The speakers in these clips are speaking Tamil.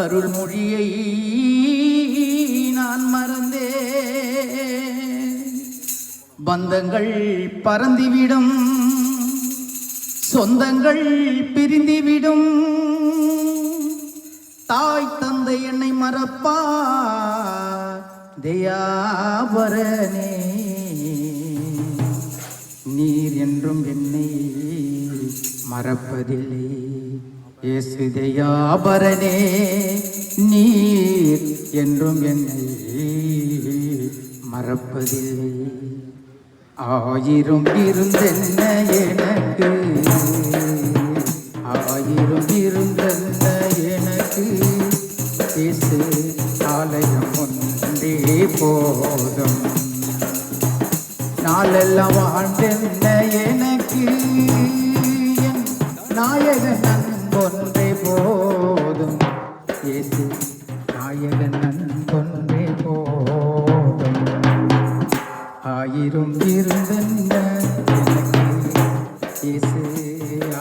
அருள்மொழியை நான் மறந்தே பந்தங்கள் பறந்துவிடும் சொந்தங்கள் பிரிந்துவிடும். தாய் தந்தை என்னை மறப்பா தயாபரனே நீர் என்றும் என்னை மறப்பதில்லை. இயேசுதயாபரனே நீர் என்றும் என்னை மறப்பதில்லை ஆயிரம் இருந்தென்ன எனக்கு ஆயிரம் இருந்தென்ன எனக்கு இயேசு ஆலயம் ஒன்றே போதும் நாளெல்லாம் ஆண்டென்ன எனக்கு நாயகன் அன்பொன்றே போதும். ஏசு நாயகன் அன்பொன்றே போதும். ஆயிரம் இருந்தென்ன இயேசு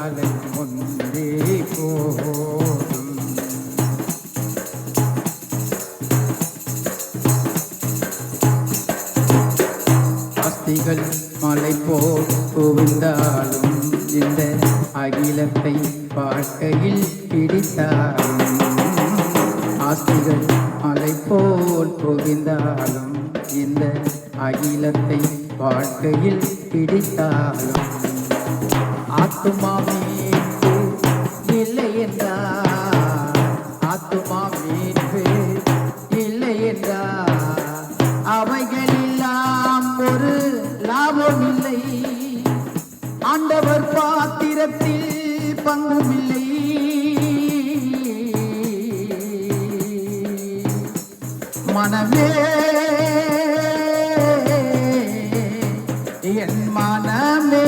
ஆலயம் ஒன்றே போதும். ஆஸ்திகள் மலை போல் குவிந்தாலும் இந்த அகிலத்தை பார்க்கையில் பிடித்தாலும் ஆஸ்திகள் மலை போல் புகிந்தாலும் இந்த அகிலத்தை வாழ்க்கையில் பிடித்தாலும் ஆத்துமா ஆண்டவர் பாத்திரத்தில் பங்குமில்லை. மனமே என் மனமே.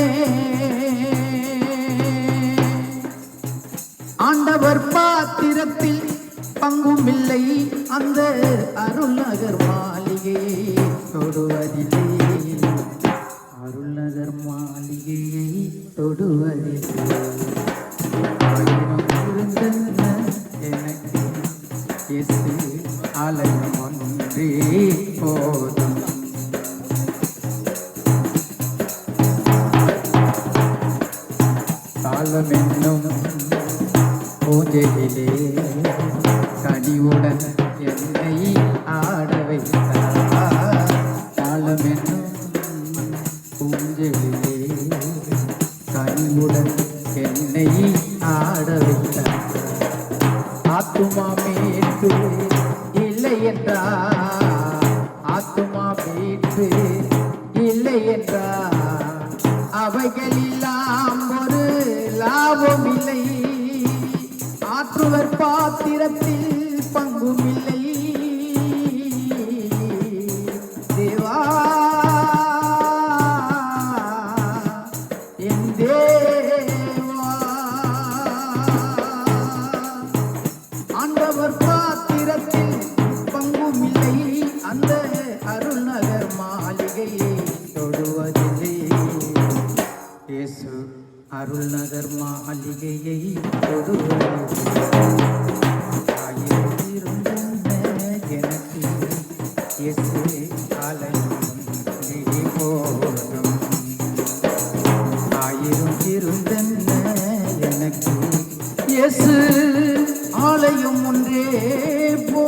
ஆண்டவர் பாத்திரத்தில் பங்குமில்லை. அந்த அருள்நகர் மாளிகையை ஆலயம் ஒன்றே போதும். காலம் பூஜையிலே கனிவுடன் என்னை ஆட வைத்தார். ஆட வைத்தார் ஆத்துமா மீட்பு இல்லை என்றார் ஆத்துமா மீட்பு இல்லை என்றார் அவைகளெல்லாம் ஒரு லாபம் இல்லை. மாளிகையை தொழுவதில்லை இயேசு அருள்நகர் மாளிகையை தொடுவதில்லை. எனக்கு இயேசு ஆலயம் போதும் ஆயிரம் இருந்தென்ன எனக்கு இயேசு ஆலயம் ஒன்றே போ